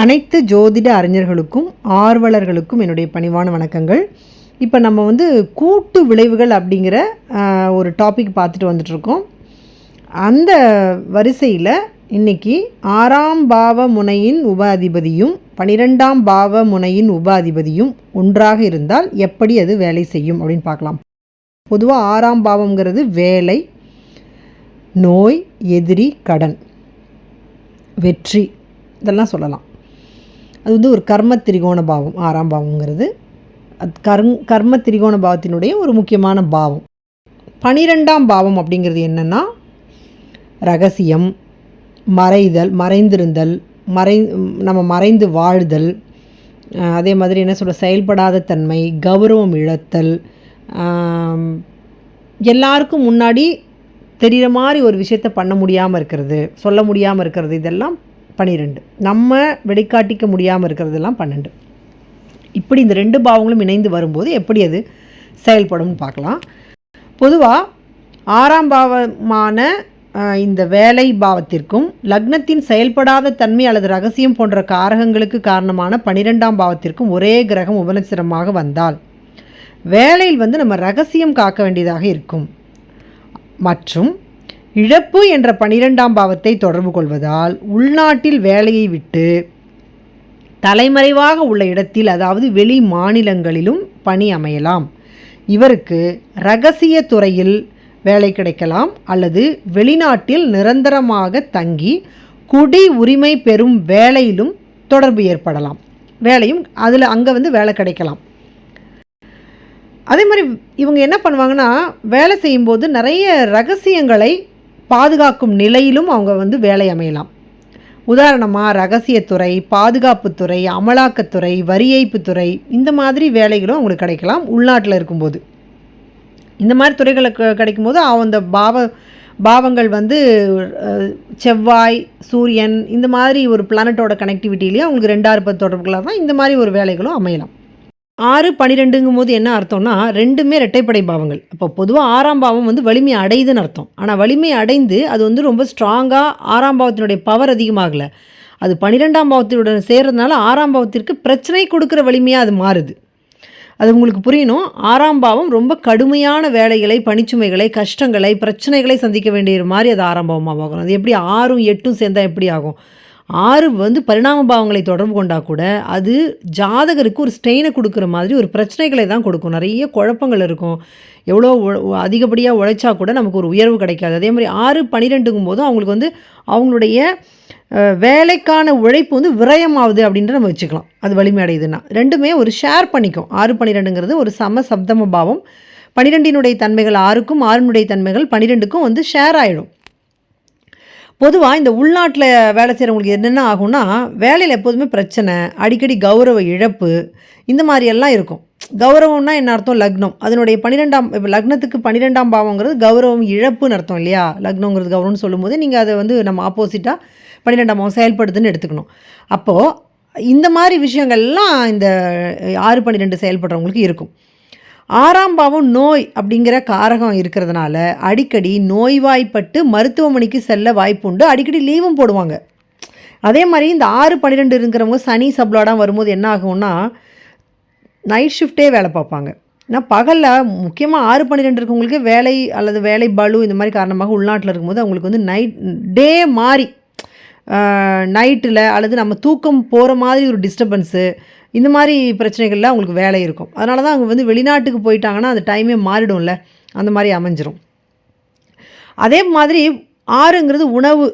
அனைத்து ஜோதிட அறிஞர்களுக்கும் ஆர்வலர்களுக்கும் என்னுடைய பணிவான வணக்கங்கள். இப்போ நம்ம வந்து கூட்டு விளைவுகள் அப்படிங்கிற ஒரு டாபிக் பார்த்துட்டு வந்துட்ருக்கோம் அந்த வரிசையில் இன்னைக்கு ஆறாம் பாவ முனையின் உப அதிபதியும் பனிரெண்டாம் பாவ முனையின் உப அதிபதியும் ஒன்றாக இருந்தால் எப்படி அது வேலை செய்யும் அப்படின்னு பார்க்கலாம். பொதுவாக ஆறாம் பாவம்ங்கிறது வேலை நோய் எதிரி கடன் வெற்றி இதெல்லாம் சொல்லலாம். அது வந்து ஒரு கர்ம திரிகோண பாவம் ஆறாம் பாவங்கிறது அது கர்ம் கர்ம திரிகோண பாவத்தினுடைய ஒரு முக்கியமான பாவம். பனிரெண்டாம் பாவம் அப்படிங்கிறது என்னென்னா ரகசியம் மறைதல் மறைந்திருந்தல் மறை நம்ம மறைந்து வாழ்தல் அதே மாதிரி என்ன சொல்கிற செயல்படாத தன்மை கௌரவம் இழத்தல் எல்லாருக்கும் முன்னாடி தெரிகிற மாதிரி ஒரு விஷயத்த பண்ண முடியாமல் இருக்கிறது சொல்ல முடியாமல் இருக்கிறது இதெல்லாம் பன்னிரெண்டு. நம்ம வெளிக்காட்டிக்க முடியாமல் இருக்கிறதெல்லாம் பன்னெண்டு. இப்படி இந்த ரெண்டு பாவங்களும் இணைந்து வரும்போது எப்படி அது செயல்படும்னு பார்க்கலாம். பொதுவாக ஆறாம் பாவமான இந்த வேலை பாவத்திற்கும் லக்னத்தின் செயல்படாத தன்மை அல்லது ரகசியம் போன்ற காரகங்களுக்கு காரணமான பனிரெண்டாம் பாவத்திற்கும் ஒரே கிரகம் உபநட்சரமாக வந்தால் வேலையில் வந்து நம்ம ரகசியம் காக்க வேண்டியதாக இருக்கும். மற்றும் இழப்பு என்ற பனிரெண்டாம் பாவத்தை தொடர்பு கொள்வதால் உள்நாட்டில் வேலையை விட்டு தலைமறைவாக உள்ள இடத்தில் அதாவது வெளி மாநிலங்களிலும் பணி அமையலாம். இவருக்கு ரகசிய துறையில் வேலை கிடைக்கலாம் அல்லது வெளிநாட்டில் நிரந்தரமாக தங்கி குடி உரிமை பெறும் வேலையிலும் தொடர்பு ஏற்படலாம். வேலையும் அதில் அங்கே வந்து வேலை கிடைக்கலாம். அதே மாதிரி இவங்க என்ன பண்ணுவாங்கன்னா வேலை செய்யும்போது நிறைய ரகசியங்களை பாதுகாக்கும் நிலையிலும் அவங்க வந்து வேலை அமையலாம். உதாரணமாக ரகசியத்துறை பாதுகாப்புத்துறை அமலாக்கத்துறை வரி ஏய்ப்புத்துறை இந்த மாதிரி வேலைகளும் அவங்களுக்கு கிடைக்கலாம் உள்நாட்டில் இருக்கும்போது. இந்த மாதிரி துறைகளுக்கு கிடைக்கும்போது அந்த பாவ பாவங்கள் வந்து செவ்வாய் சூரியன் இந்த மாதிரி ஒரு பிளானட்டோட கனெக்டிவிட்டிலேயே அவங்களுக்கு ரெண்டாறு பத்து தொடர்புகளாக தான் இந்த மாதிரி ஒரு வேலைகளும் அமையலாம். ஆறு பன்னிரெண்டுங்கும் போது என்ன அர்த்தம்னா ரெண்டுமே ரெட்டைப்படை பாவங்கள். அப்போ பொதுவாக ஆறாம் பாவம் வந்து வலிமை அடையுதுன்னு அர்த்தம். ஆனால் வலிமை அடைந்து அது வந்து ரொம்ப ஸ்ட்ராங்காக ஆறாம் பாவத்தினுடைய பவர் அதிகமாகலை. அது பன்னிரெண்டாம் பாவத்தினுடன் சேர்கிறதுனால ஆறாம் பாவத்திற்கு பிரச்சனை கொடுக்குற வலிமையாக அது மாறுது. அது உங்களுக்கு புரியணும். ஆறாம் பாவம் ரொம்ப கடுமையான வேலைகளை பணிச்சுமைகளை கஷ்டங்களை பிரச்சனைகளை சந்திக்க வேண்டிய மாதிரி அது ஆறாம் பாவமாக ஆகும் அது எப்படி ஆறும் எட்டும் சேர்ந்தால் எப்படி ஆகும்? ஆறு வந்து பரிணாம பாவங்களை தொடர்பு கொண்டா கூட அது ஜாதகருக்கு ஒரு ஸ்ட்ரெயினை கொடுக்குற மாதிரி ஒரு பிரச்சனைகளை தான் கொடுக்கும். நிறைய குழப்பங்கள் இருக்கும். எவ்வளோ அதிகப்படியாக உழைச்சா கூட நமக்கு ஒரு உயர்வு கிடைக்காது. அதே மாதிரி ஆறு பன்னிரெண்டுங்கும் போதும் அவங்களுக்கு வந்து அவங்களுடைய வேலைக்கான உழைப்பு வந்து விரயமாகுது அப்படின்ற நம்ம வச்சுக்கலாம். அது வலிமை அடையுதுன்னா. ரெண்டுமே ஒரு ஷேர் பண்ணிக்கும். ஆறு பன்னிரெண்டுங்கிறது ஒரு சம சப்தம பாவம் பன்னிரெண்டினுடைய தன்மைகள் ஆறுக்கும் ஆறினுடைய தன்மைகள் பன்னிரெண்டுக்கும் வந்து ஷேர் ஆகிடும் பொதுவாக இந்த உள்நாட்டில் வேலை செய்கிறவங்களுக்கு என்னென்ன ஆகும்னா வேலையில் எப்போதுமே பிரச்சனை அடிக்கடி கௌரவ இழப்பு இந்த மாதிரியெல்லாம் இருக்கும். கௌரவம்னா என்ன அர்த்தம்? லக்னம். அதனுடைய பன்னிரெண்டாம் இப்போ லக்னத்துக்கு பன்னிரெண்டாம் பாவங்கிறது கௌரவம் இழப்புன்னு அர்த்தம் இல்லையா? லக்னங்கிறது கௌரவம்னு சொல்லும்போது நீங்கள் அதை வந்து நம்ம ஆப்போசிட்டாக பன்னிரெண்டாம் பாவம் செயல்படுதுன்னு எடுத்துக்கணும். அப்போது இந்த மாதிரி விஷயங்கள்லாம் இந்த ஆறு பன்னிரெண்டு செயல்படுறவங்களுக்கு இருக்கும். ஆறாம் பாவம் நோய் அப்படிங்கிற காரகம் இருக்கிறதுனால அடிக்கடி நோய்வாய்ப்பட்டு மருத்துவமனைக்கு செல்ல வாய்ப்புண்டு. அடிக்கடி லீவும் போடுவாங்க. அதே மாதிரி இந்த ஆறு பன்னிரெண்டு இருக்கிறவங்க சனி சப்ளாடாக வரும்போது என்ன ஆகும்னா நைட் ஷிஃப்ட்டே வேலை பார்ப்பாங்க. ஏன்னா பகலில் முக்கியமாக ஆறு பன்னிரெண்டு இருக்கவங்களுக்கு வேலை அல்லது வேலை பலு இந்த மாதிரி காரணமாக உள்நாட்டில் இருக்கும்போது அவங்களுக்கு வந்து நைட் டே மாறி நைட்டில் அல்லது நம்ம தூக்கம் போகிற மாதிரி ஒரு டிஸ்டர்பன்ஸு இந்த மாதிரி பிரச்சனைகளில் அவங்களுக்கு வேலை இருக்கும். அதனால தான் அவங்க வந்து வெளிநாட்டுக்கு போயிட்டாங்கன்னா அந்த டைமே மாறிடும்ல. அந்த மாதிரி அமைஞ்சிரும். அதே மாதிரி ஆறுங்கிறது உணவு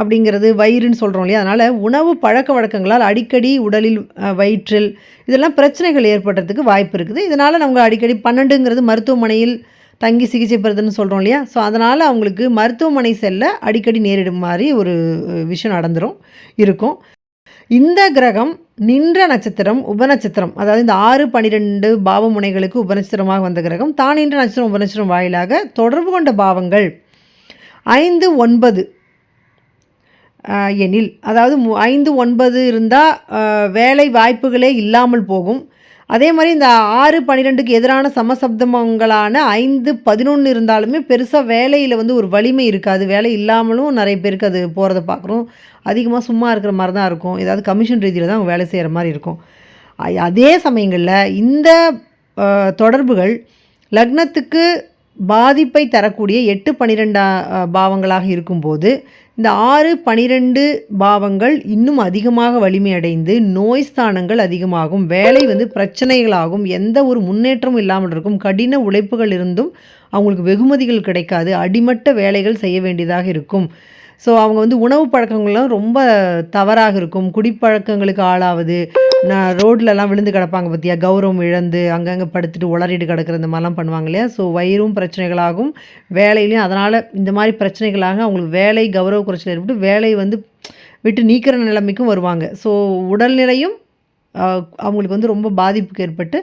அப்படிங்கிறது வயிறுன்னு சொல்கிறோம் இல்லையா? அதனால் உணவு பழக்க வழக்கங்களால் அடிக்கடி உடலில் வயிற்றில் இதெல்லாம் பிரச்சனைகள் ஏற்படுறதுக்கு வாய்ப்பு இருக்குது. இதனால் நம்ம அடிக்கடி பன்னெண்டுங்கிறது மருத்துவமனையில் தங்கி சிகிச்சை பெறுதுன்னு சொல்கிறோம் இல்லையா? ஸோ அதனால் அவங்களுக்கு மருத்துவமனை செல்ல அடிக்கடி நேரிடும் மாதிரி ஒரு விஷயம் நடந்துடும் இருக்கும். இந்த கிரகம் நின்ற நட்சத்திரம் உபநட்சத்திரம் அதாவது இந்த ஆறு பன்னிரெண்டு பாவ முனைகளுக்கு உபநட்சத்திரமாக வந்த கிரகம் தான் நின்ற நட்சத்திரம் உபநட்சத்திரம் வாயிலாக தொடர்பு கொண்ட பாவங்கள். ஐந்து ஒன்பது எனில் அதாவது மு- ஐந்து ஒன்பது இருந்தால் வேலை வாய்ப்புகளே இல்லாமல் போகும். அதே மாதிரி இந்த ஆறு பன்னிரெண்டுக்கு எதிரான சமசப்தமங்களான ஐந்து பதினொன்று இருந்தாலுமே பெருசாக வேலையில் வந்து ஒரு வலிமை இருக்காது. வேலை இல்லாமலும் நிறைய பேருக்கு அது போகிறத பார்க்குறோம் அதிகமாக சும்மா இருக்கிற மாதிரி தான் இருக்கும். ஏதாவது கமிஷன் ரீதியில் தான் அவங்க வேலை செய்கிற மாதிரி இருக்கும். அதே சமயங்களில் இந்த தொடர்புகள் லக்னத்துக்கு பாதிப்பை தரக்கூடிய எட்டு பன்னிரெண்டா பாவங்களாக இருக்கும்போது இந்த ஆறு பனிரெண்டு பாவங்கள் இன்னும் அதிகமாக வலிமையடைந்து நோய் ஸ்தானங்கள் அதிகமாகும் வேலை வந்து பிரச்சனைகளாகும் எந்த ஒரு முன்னேற்றமும் இல்லாமல் இருக்கும் கடின உழைப்புகள் இருந்தும் அவங்களுக்கு வெகுமதிகள் கிடைக்காது அடிமட்ட வேலைகள் செய்ய வேண்டியதாக இருக்கும். ஸோ அவங்க வந்து உணவு பழக்கங்கள்லாம் ரொம்ப தவறாக இருக்கும். குடிப்பழக்கங்களுக்கு ஆளாவது நான் ரோட்லலாம் விழுந்து கிடப்பாங்க பார்த்தியா கௌரவம் இழந்து அங்கங்கே படுத்துட்டு உளறிட்டு கிடக்கிற இந்த மாதிரிலாம் பண்ணுவாங்க இல்லையா? ஸோ வயிறும் பிரச்சனைகளாகும். வேலையிலையும் அதனால் இந்த மாதிரி பிரச்சனைகளாக அவங்களுக்கு வேலை கௌரவ குறைச்சல் ஏற்பட்டு வேலை வந்து விட்டு நீக்கிற நிலைமைக்கும் வருவாங்க. ஸோ உடல்நிலையும் அவங்களுக்கு வந்து ரொம்ப பாதிப்புக்கு ஏற்பட்டு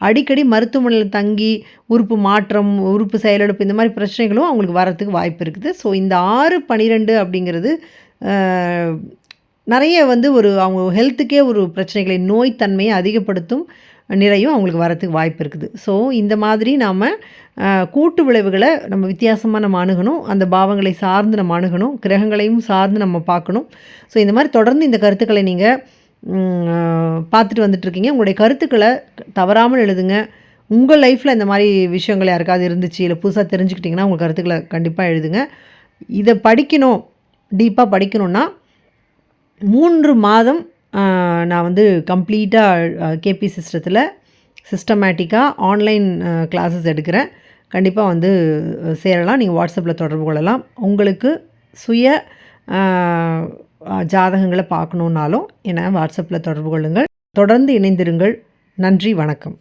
அடிக்கடி மருத்துவமனையில் தங்கி உறுப்பு மாற்றம் உறுப்பு செயலிழப்பு இந்த மாதிரி பிரச்சனைகளும் அவங்களுக்கு வரத்துக்கு வாய்ப்பு இருக்குது. ஸோ இந்த ஆறு பன்னிரெண்டு அப்படிங்கிறது நிறைய வந்து ஒரு அவங்க ஹெல்த்துக்கே ஒரு பிரச்சனைகளை நோய்த்தன்மையை அதிகப்படுத்தும் நிறையும் அவங்களுக்கு வரத்துக்கு வாய்ப்பு இருக்குது. ஸோ இந்த மாதிரி நாம் கூட்டு விளைவுகளை நம்ம வித்தியாசமாக நம்ம அணுகணும். அந்த பாவங்களை சார்ந்து நம்ம அணுகணும். கிரகங்களையும் சார்ந்து நம்ம பார்க்கணும். ஸோ இந்த மாதிரி தொடர்ந்து இந்த கருத்துக்களை நீங்கள் பார்த்துட்டு வந்துட்ருக்கீங்க உங்களுடைய கருத்துக்களை தவறாமல் எழுதுங்க. உங்கள் லைஃப்பில் இந்த மாதிரி விஷயங்கள் யாருக்காவது இருந்துச்சு இல்லை புதுசாக தெரிஞ்சுக்கிட்டிங்கன்னா உங்கள் கருத்துக்களை கண்டிப்பாக எழுதுங்க. இதை படிக்கணும் டீப்பாக படிக்கணுன்னா மூன்று மாதம் நான் வந்து கம்ப்ளீட்டாக கேபி சிஸ்டத்தில் சிஸ்டமேட்டிக்காக ஆன்லைன் கிளாஸஸ் எடுக்கிறேன். கண்டிப்பாக வந்து சேரலாம். நீங்கள் வாட்ஸ்அப்பில் தொடர்பு கொள்ளலாம். உங்களுக்கு சுய ஜாதகங்களை பார்க்கணுன்னாலும் என்னை வாட்ஸ்அப்பில் தொடர்பு கொள்ளுங்கள். தொடர்ந்து இணைந்திருங்கள். நன்றி வணக்கம்.